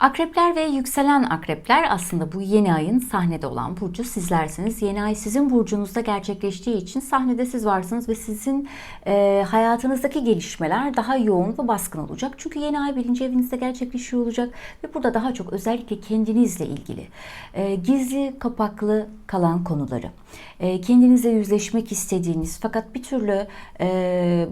Akrepler ve yükselen akrepler aslında bu yeni ayın sahnede olan burcu sizlersiniz. Yeni ay sizin burcunuzda gerçekleştiği için sahnede siz varsınız ve sizin e, hayatınızdaki gelişmeler daha yoğun ve baskın olacak. Çünkü yeni ay birinci evinizde gerçekleşiyor olacak ve burada daha çok özellikle kendinizle ilgili e, gizli kapaklı kalan konuları, e, kendinizle yüzleşmek istediğiniz fakat bir türlü e,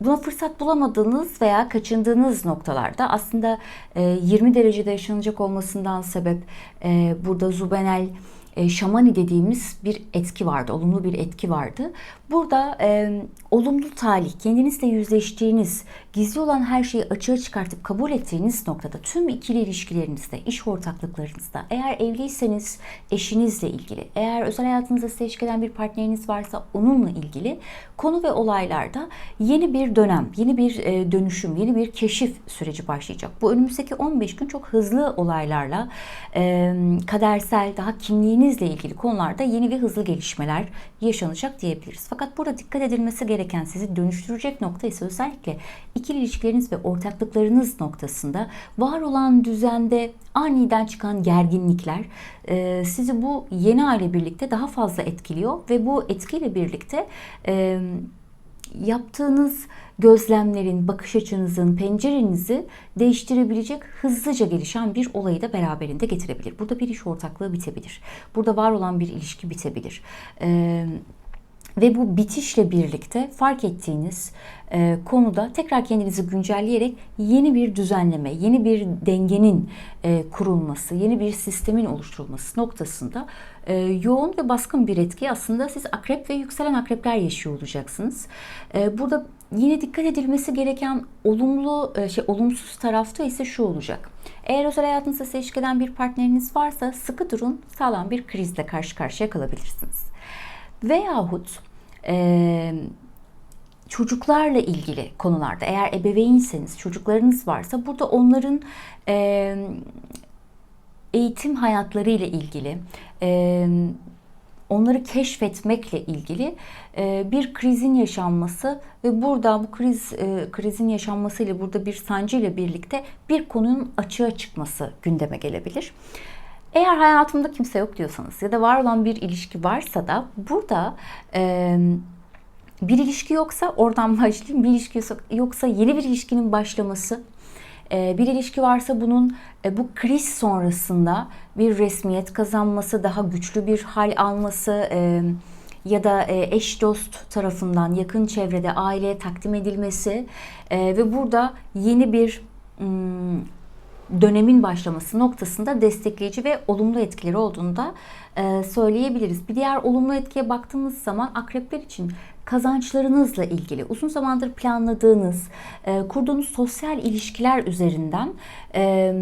buna fırsat bulamadığınız veya kaçındığınız noktalarda aslında e, 20 derecede yaşanacak olmasından sebep e, burada zubenel e, şamani dediğimiz bir etki vardı, olumlu bir etki vardı. Burada e, olumlu talih, kendinizle yüzleştiğiniz, gizli olan her şeyi açığa çıkartıp kabul ettiğiniz noktada tüm ikili ilişkilerinizde, iş ortaklıklarınızda, eğer evliyseniz eşinizle ilgili, eğer özel hayatınızda size bir partneriniz varsa onunla ilgili konu ve olaylarda yeni bir dönem, yeni bir e, dönüşüm, yeni bir keşif süreci başlayacak. Bu önümüzdeki 15 gün çok hızlı olaylarla e, kadersel, daha kimliğinizle ilgili konularda yeni ve hızlı gelişmeler yaşanacak diyebiliriz. Fakat burada dikkat edilmesi gereken sizi dönüştürecek nokta ise özellikle ikili ilişkileriniz ve ortaklıklarınız noktasında var olan düzende aniden çıkan gerginlikler e, sizi bu yeni aile birlikte daha fazla etkiliyor ve bu etkiyle birlikte e, yaptığınız gözlemlerin, bakış açınızın, pencerenizi değiştirebilecek hızlıca gelişen bir olayı da beraberinde getirebilir. Burada bir iş ortaklığı bitebilir. Burada var olan bir ilişki bitebilir. Ee, ve bu bitişle birlikte fark ettiğiniz e, konuda tekrar kendinizi güncelleyerek yeni bir düzenleme, yeni bir dengenin e, kurulması, yeni bir sistemin oluşturulması noktasında e, yoğun ve baskın bir etki aslında siz akrep ve yükselen akrepler yaşıyor olacaksınız. E, burada yine dikkat edilmesi gereken olumlu e, şey olumsuz tarafta ise şu olacak. Eğer özel hayatınızda eden bir partneriniz varsa sıkı durun, sağlam bir krizle karşı karşıya kalabilirsiniz. Veyahut e, çocuklarla ilgili konularda eğer ebeveynseniz çocuklarınız varsa burada onların e, eğitim hayatları ile ilgili e, onları keşfetmekle ilgili bir krizin yaşanması ve burada bu kriz krizin yaşanması ile burada bir sancı ile birlikte bir konunun açığa çıkması gündeme gelebilir. Eğer hayatımda kimse yok diyorsanız ya da var olan bir ilişki varsa da burada e, bir ilişki yoksa oradan başlayayım. Bir ilişki yoksa yeni bir ilişkinin başlaması. E, bir ilişki varsa bunun e, bu kriz sonrasında bir resmiyet kazanması, daha güçlü bir hal alması e, ya da eş dost tarafından yakın çevrede aileye takdim edilmesi ve burada yeni bir dönemin başlaması noktasında destekleyici ve olumlu etkileri olduğunu da e, söyleyebiliriz. Bir diğer olumlu etkiye baktığımız zaman akrepler için kazançlarınızla ilgili uzun zamandır planladığınız, e, kurduğunuz sosyal ilişkiler üzerinden e,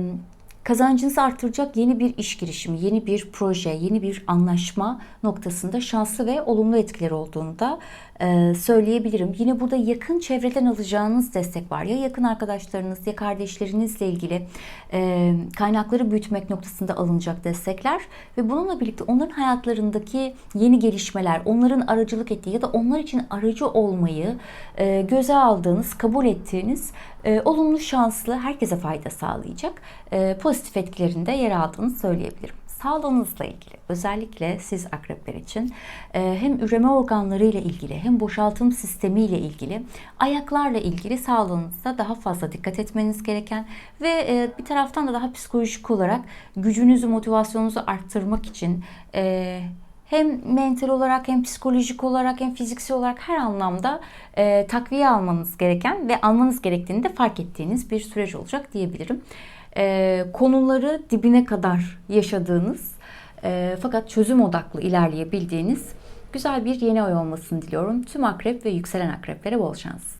kazancınızı artıracak yeni bir iş girişimi, yeni bir proje, yeni bir anlaşma noktasında şanslı ve olumlu etkileri olduğunu da e, söyleyebilirim. Yine burada yakın çevreden alacağınız destek var. Ya yakın arkadaşlarınız ya kardeşlerinizle ilgili e, kaynakları büyütmek noktasında alınacak destekler ve bununla birlikte onların hayatlarındaki yeni gelişmeler, onların aracılık ettiği ya da onlar için aracı olmayı e, göze aldığınız, kabul ettiğiniz olumlu, şanslı, herkese fayda sağlayacak pozitif etkilerinde yer aldığını söyleyebilirim. Sağlığınızla ilgili özellikle siz akrepler için e, hem üreme organları ile ilgili hem boşaltım sistemi ile ilgili ayaklarla ilgili sağlığınıza daha fazla dikkat etmeniz gereken ve e, bir taraftan da daha psikolojik olarak gücünüzü motivasyonunuzu arttırmak için e, hem mental olarak hem psikolojik olarak hem fiziksel olarak her anlamda e, takviye almanız gereken ve almanız gerektiğini de fark ettiğiniz bir süreç olacak diyebilirim e, konuları dibine kadar yaşadığınız e, fakat çözüm odaklı ilerleyebildiğiniz güzel bir yeni ay olmasını diliyorum. Tüm akrep ve yükselen akreplere bol şans.